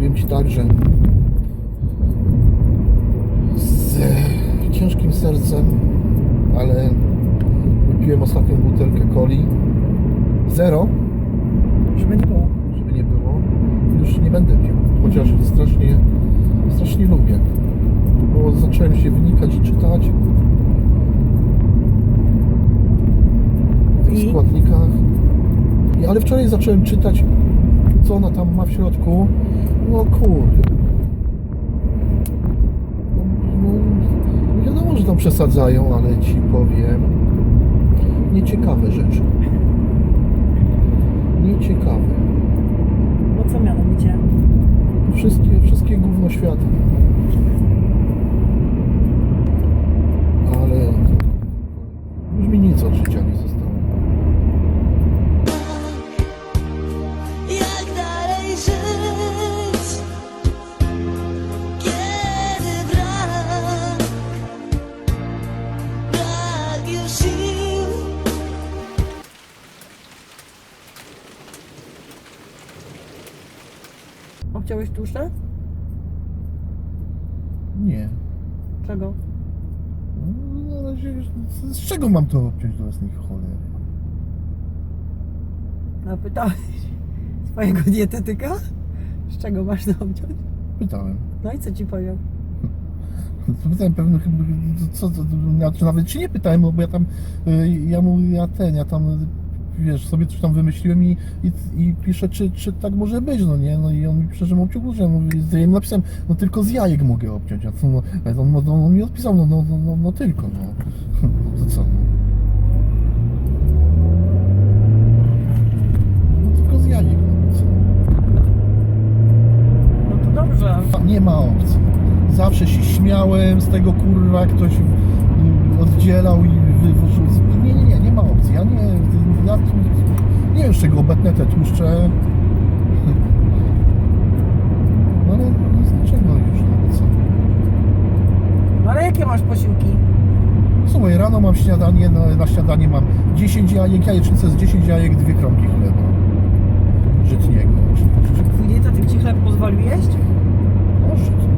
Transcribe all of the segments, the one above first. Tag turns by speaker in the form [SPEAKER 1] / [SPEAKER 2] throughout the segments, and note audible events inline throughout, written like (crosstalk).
[SPEAKER 1] powiem Ci tak, że z ciężkim sercem, ale wypiłem ostatnią butelkę coli. Zero,
[SPEAKER 2] Żeby nie było.
[SPEAKER 1] żeby nie było. Już nie będę pił, chociaż strasznie, strasznie lubię. Bo zacząłem się wynikać i czytać w tych
[SPEAKER 2] I?
[SPEAKER 1] składnikach. I, ale wczoraj zacząłem czytać, co ona tam ma w środku. No kurde. No, no, wiadomo, że tam przesadzają, ale ci powiem nieciekawe rzeczy. Nieciekawe.
[SPEAKER 2] Bo co mianowicie?
[SPEAKER 1] Wszystkie, wszystkie gówno świata.
[SPEAKER 2] Obciąłeś tłuszcze?
[SPEAKER 1] Nie.
[SPEAKER 2] Czego?
[SPEAKER 1] No, Na razie już, z, czego mam to obciąć do jasnej cholery?
[SPEAKER 2] Zapytałeś (laughs) swojego dietetyka? Z czego masz to obciąć?
[SPEAKER 1] Pytałem.
[SPEAKER 2] No i co ci powiem? (laughs)
[SPEAKER 1] Pytałem pewnie, chyba, co, co, znaczy nawet czy nie pytałem, bo ja tam, y, ja mu, ja ten, ja tam, wiesz, sobie coś tam wymyśliłem i, i, i piszę, czy, czy tak może być, no nie, no i on mi pisze, że mam obciąć górze, ja mu napisałem, no tylko z jajek mogę obciąć, a co, no, on, on, on mi odpisał, no, no, no, no, no tylko, no, (laughs) to co, no. No tylko z jajek, no co.
[SPEAKER 2] No to dobrze.
[SPEAKER 1] Nie ma opcji. Zawsze się śmiałem z tego kurwa, ktoś y, oddzielał i z- Nie, nie, nie, nie ma opcji. Ja nie, ja tu, nie wiem z czego obetnę te tłuszcze. (laughs) No ale no z niczego już, no co.
[SPEAKER 2] No ale jakie masz posiłki?
[SPEAKER 1] Słuchaj, rano mam śniadanie, na, na śniadanie mam 10 jajek, jajecznicę z 10 jajek, dwie kromki chleba. Żytniego oczywiście.
[SPEAKER 2] Twój dietetyk ci chleb pozwolił jeść?
[SPEAKER 1] No, żytniego.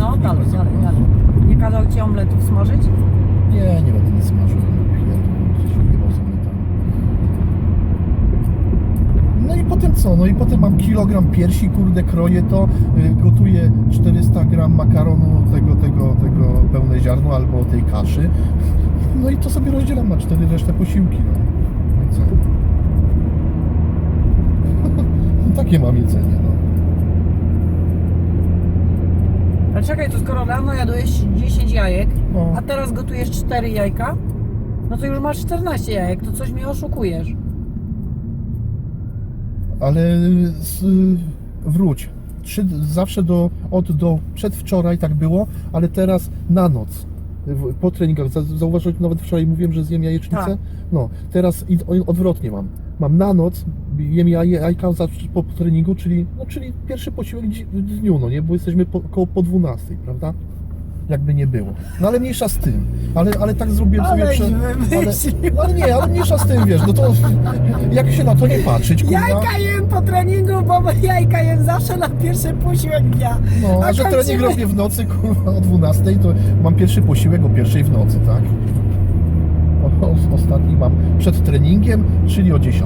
[SPEAKER 2] No dalej, dalej, dalej. Nie kazał ci omletów smażyć?
[SPEAKER 1] Nie, nie będę nic smażył. Pierdolę, się nie rozumie tam. No i potem co? No i potem mam kilogram piersi, kurde, kroję to, y, gotuję 400 gram makaronu tego, tego, tego pełne ziarno albo tej kaszy. No i to sobie rozdzielam na cztery resztę posiłki, no. No i co? No (laughs) takie mam jedzenie, no.
[SPEAKER 2] Ale czekaj, to skoro rano jadłeś 10 jajek,
[SPEAKER 1] No.
[SPEAKER 2] a teraz gotujesz 4 jajka, no to już masz 14 jajek, to coś mnie oszukujesz.
[SPEAKER 1] Ale wróć. Trzy, zawsze do, od do przedwczoraj tak było, ale teraz na noc. Po treningach, za- zauważyłeś, nawet wczoraj mówiłem, że zjem jajecznicę.
[SPEAKER 2] Tak.
[SPEAKER 1] No, teraz odwrotnie mam. Mam na noc, jem jaj, jajka po treningu, czyli, no, czyli pierwszy posiłek w dniu, no nie, bo jesteśmy po, koło po 12, prawda? Jakby nie było. No ale mniejsza z tym. Ale, ale tak zrobiłem
[SPEAKER 2] Ale
[SPEAKER 1] sobie przed. Ale, no, ale nie, ale mniejsza z tym, wiesz, no to jak się na to nie patrzeć, kurwa.
[SPEAKER 2] Jajka jem po treningu, bo jajka jem zawsze na pierwszy posiłek dnia.
[SPEAKER 1] No, a że
[SPEAKER 2] kończymy-
[SPEAKER 1] trening robię w nocy, kurwa, o 12, to mam pierwszy posiłek o pierwszej w nocy, tak? O, ostatni mam przed treningiem, czyli o 10.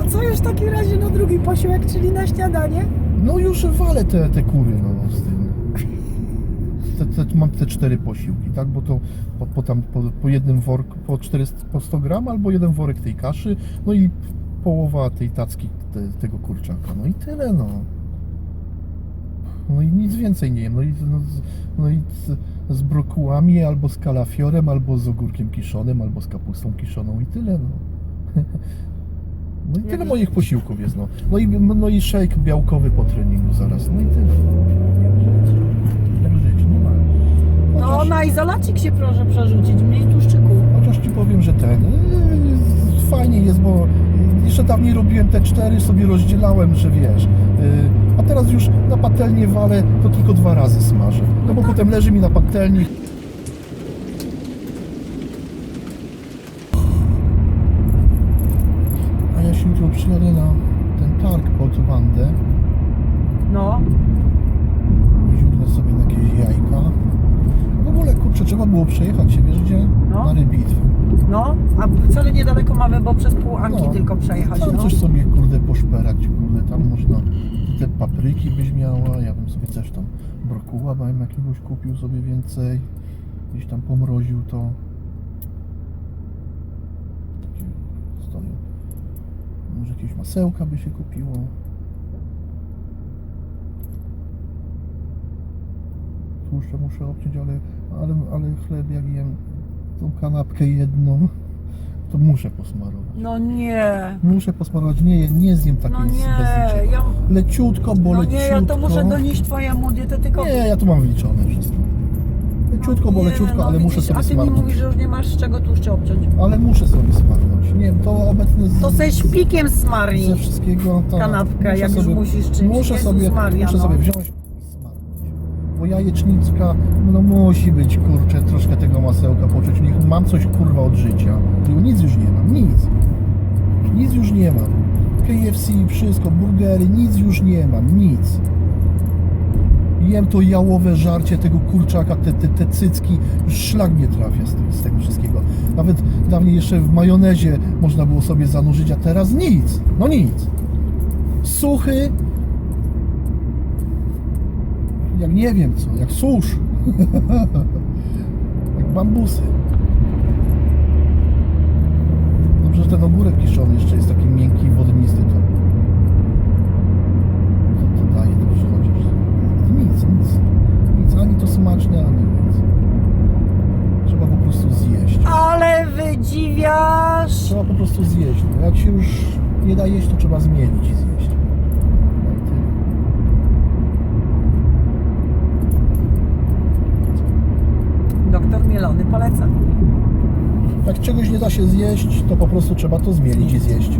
[SPEAKER 2] A co już w takim razie na drugi posiłek, czyli na śniadanie?
[SPEAKER 1] No już walę te, te kury, no, z tym. Te, te, mam te cztery posiłki, tak? Bo to po, po, tam, po, po jednym worku, po, 400, po 100 gram, albo jeden worek tej kaszy, no i połowa tej tacki te, tego kurczaka. No i tyle, no. No i nic więcej nie jem. No i, no, no i z, z brokułami, albo z kalafiorem, albo z ogórkiem kiszonym, albo z kapustą kiszoną i tyle, no. (laughs) No i tyle moich posiłków jest, no. No i, no i shake białkowy po treningu zaraz, no i tyle. Jak żyć, nie ma.
[SPEAKER 2] No na izolacik się proszę przerzucić, mniej tłuszczyku.
[SPEAKER 1] chociaż ci powiem, że ten yy, fajnie jest, bo jeszcze dawniej robiłem te cztery, sobie rozdzielałem, że wiesz. Yy, a teraz już na patelnię walę, to tylko dwa razy smażę. No bo potem leży mi na patelni. A ja się jutro przyjadę na ten targ pod bandę.
[SPEAKER 2] No,
[SPEAKER 1] Ziódnę sobie na jakieś jajka. W ogóle, kurczę, trzeba było przejechać się, wiesz gdzie?
[SPEAKER 2] No.
[SPEAKER 1] Na rybitw.
[SPEAKER 2] no, a wcale niedaleko mamy, bo przez pół Anki tylko przejechać,
[SPEAKER 1] Tam
[SPEAKER 2] no.
[SPEAKER 1] coś sobie, kurde, poszperać, kurde, tam można te papryki byś miała, ja bym sobie coś tam brokuła bym jakiegoś kupił sobie więcej, gdzieś tam pomroził to. Takie stoją. Może jakieś masełka by się kupiło. Tłuszcze muszę obciąć, ale, ale, ale chleb jak jem tą kanapkę jedną, to muszę posmarować.
[SPEAKER 2] No nie,
[SPEAKER 1] Muszę posmarować, nie, nie zjem takiej
[SPEAKER 2] no
[SPEAKER 1] bez
[SPEAKER 2] nie,
[SPEAKER 1] niczego.
[SPEAKER 2] ja,
[SPEAKER 1] Leciutko, bo
[SPEAKER 2] no
[SPEAKER 1] leciutko.
[SPEAKER 2] nie, ja to muszę donieść twojemu dietetykowi.
[SPEAKER 1] Nie, ja tu mam wyliczone wszystko. Leciutko, bo
[SPEAKER 2] Nie,
[SPEAKER 1] leciutko,
[SPEAKER 2] no
[SPEAKER 1] ale muszę
[SPEAKER 2] widzisz,
[SPEAKER 1] sobie
[SPEAKER 2] A ty mi
[SPEAKER 1] smarnąć.
[SPEAKER 2] mówisz, że już nie masz z czego tłuszcze obciąć.
[SPEAKER 1] Ale muszę sobie smarnąć. Nie, to obecnie z,
[SPEAKER 2] To ze śpikiem smarnij.
[SPEAKER 1] ze wszystkiego to
[SPEAKER 2] kanapkę,
[SPEAKER 1] muszę
[SPEAKER 2] jak już musisz czymś.
[SPEAKER 1] Muszę
[SPEAKER 2] Jezus
[SPEAKER 1] sobie,
[SPEAKER 2] Maria,
[SPEAKER 1] muszę
[SPEAKER 2] no.
[SPEAKER 1] sobie wziąć. Bo jajecznicka, no musi być, kurczę, troszkę tego masełka poczuć. Niech mam coś, kurwa, od życia. Bo Nic już nie mam, nic. Nic już nie mam. KFC, wszystko, burgery, nic już nie mam, nic. Jem to jałowe żarcie tego kurczaka, te, te, te cycki, już szlak nie trafia z, z tego wszystkiego. Nawet dawniej jeszcze w majonezie można było sobie zanurzyć, a teraz nic, no nic. Suchy, jak nie wiem co, jak susz, (laughs) jak bambusy. Dobrze, że ten ogórek kiszony jeszcze jest taki miękki i wodnisty, to, to, to daje to chociaż. Nic, nic, nic, ani to smaczne, ani nic. Trzeba po prostu zjeść.
[SPEAKER 2] Ale wydziwiasz!
[SPEAKER 1] Trzeba po prostu zjeść. No. Jak się już nie da jeść, to trzeba zmienić i zjeść. No i tyle.
[SPEAKER 2] Doktor Mielony poleca.
[SPEAKER 1] Jak czegoś nie da się zjeść, to po prostu trzeba to zmienić i zjeść.